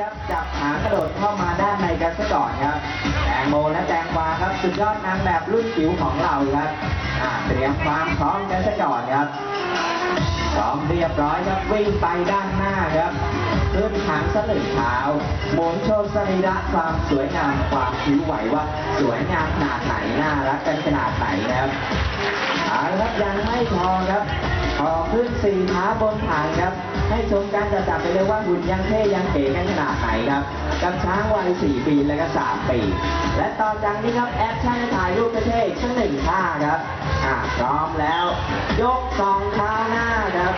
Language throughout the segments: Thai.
ครับจับหางกระโดดเข้ามาด้านในกันซะก่อนครับ แตงโมและแตงกวาครับสุดยอดนางแบบรุ่นจิ๋วของเราครับอ่าเตรียมความพร้อมกันซะก่อนครับพร้อมเรียบร้อยครับวิ่งไปด้านหน้าครับขึ้นหางสลึงเท้าหมุนโชว์สรีระความสวยงามความผิวไหวว่าสวยงามขนาดไหนน่ารักกันขนาดไหนนะครับเอาละครับยังไม่พอครับพอขึ้นสี่ขาบนฐานครับ ให้ชมการจัดจับไปเลยว่าหุ่นยังเท่ยังเก๋กันขนาดไหนครับกับช้างวัย 4 ปีและก็ 3 ปี และต่อจากนี้ครับแอคชั่นถ่ายรูปเท่ๆอีกสักหนึ่งท่าครับอ่าพร้อมแล้ว ยกสองเท้าหน้าครับ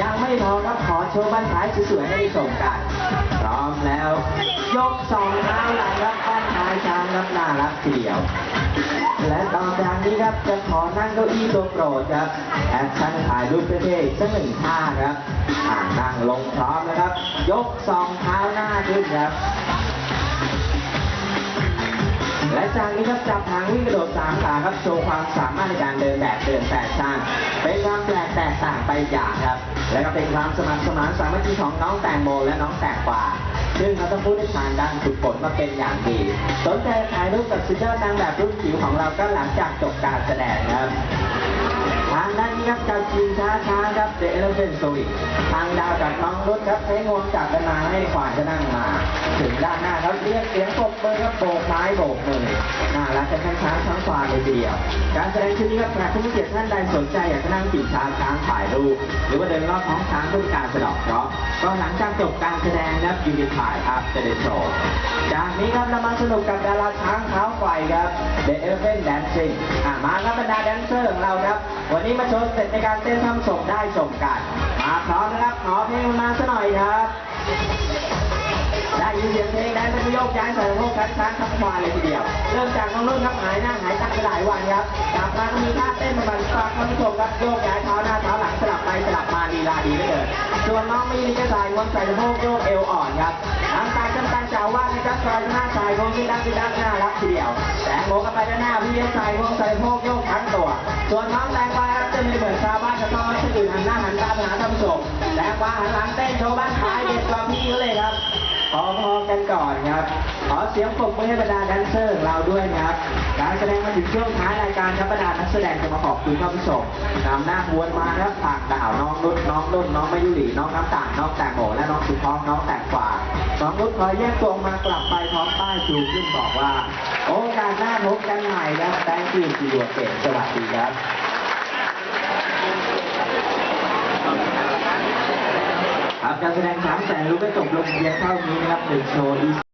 ยังไม่พอครับขอโชว์บันท้ายสวยๆให้ได้ชมกัน พร้อมแล้ว ยกสองเท้าหลังครับ ช้างครับน่ารักทีเดียว และต่อจากนี้ครับจะขอนั่งเก้าอี้ตัวโปรดครับแอคชั่นถ่ายรูปเท่ๆสักหนึ่งท่าครับอ่านั่งลงพร้อมนะครับ ยกสองเท้าหน้าขึ้นครับ และจากนี้ครับจับหางวิ่งกระโดดสามขาครับโชว์ความสามารถในการเดินแบบเดินแฟชั่นเป็นความแปลกแตกต่างไปอย่างครับ และก็เป็นความสมัครสมานสามัคคีของน้องแตงโมและน้องแตงกวา ซึ่งเขาต้องพูดได้ผ่านดันฝึกฝนมาเป็นอย่างดี สนใจถ่ายรูปกับสุดยอดนางแบบรุ่นจิ๋วของเราก็หลังจากจบการแสดงครับ ทางด้านนี้ครับจากจีนช้าช้าๆครับเดลเฟนโซวิทางดาว บน้องรุดครับใช้งวงจับกันมาให้ขวานจะนั่งมา ถึงด้านหน้าครับเรียกเสียงปรบมือครับโบกไม้โบกมือน่ารักกันทั้งช้างทั้งควานเลยทีเดียว การแสดงชุดนี้ครับแขกผู้มีเกียรติท่านใดสนใจอยากจะนั่งขี่ช้างช้างถ่ายรูปหรือว่าเดินรอบท้องช้างเพื่อการสะดอกเคราะห์ก็หลังจากจบการแสดงครับยูนิถ่ายอัพเดนโชว์จากนี้ครับเรามาสนุกกับดาราช้างเท้าไฟครับ The Elephant Dancing อะมาครับบรรดาแดนเซอร์ของเราครับ วันนี้มาโชว์สเต็ปในการเต้นทำศพได้ชมกัน มาพร้อมนะครับขอเพลงมาซะหน่อยครับ ได้ยินเสียงเพลงได้เป็นโยกย้ายใส่สะโพกช้างช้างทั้งควายเลยทีเดียว เริ่มจากน้องนุ่นครับหายหน้าหายตาไปหลายวันครับจากนั้นก็มีท่าเต้นมาบันฝากท่านผู้ชมครับโยกย้ายเท้าหน้าเท้าหลังสลับไปสลับมาลีลาดีเหลือเกินส่วนน้องมีนี่ก็ใส่งวงใส่โพกโยกเอวอ่อนครับน้ำตาลจำตาลจาว่านะครับซอยหน้าชายโค้งที่ดักที่ดักน่ารักทีเดียว แตงโมก็ไปด้านหน้าพี่เลี้ยงใส่งวงใส่โพกโยกทั้งตัว ส่วนน้องแตงกวา ไม่เหมือนชาวบ้านชาวช่องที่อื่นหันหน้าหันตาไปหาท่านผู้ชมแตงกวาหันหลังเต้นโชว์บ้านท้ายเด็ดกว่าพี่เขาเลยครับขอพอกันก่อนครับ ขอเสียงปรบมือให้บรรดาแดนเซอร์ของเราด้วยครับการแสดงมาถึงช่วงท้ายรายการครับบรรดานักแสดงจะมาขอบคุณท่านผู้ชมนำหน้าวนมาครับผากดาวน้องนุชน้องนุ่นน้องมายุรีน้องน้ำตาลน้องแตงโมและน้องสุพองน้องแตงกวาน้องนุชขอแยกตัวมากลับไปพร้อมป้ายชูขึ้นบอกว่า โอกาสหน้าพบกันใหม่ครับแตงกิวจีดัวเก่งสวัสดีครับ การแสดงช้างแสนรู้ก็จบลงเพียงเท่านี้นะครับหนึ่งโชว์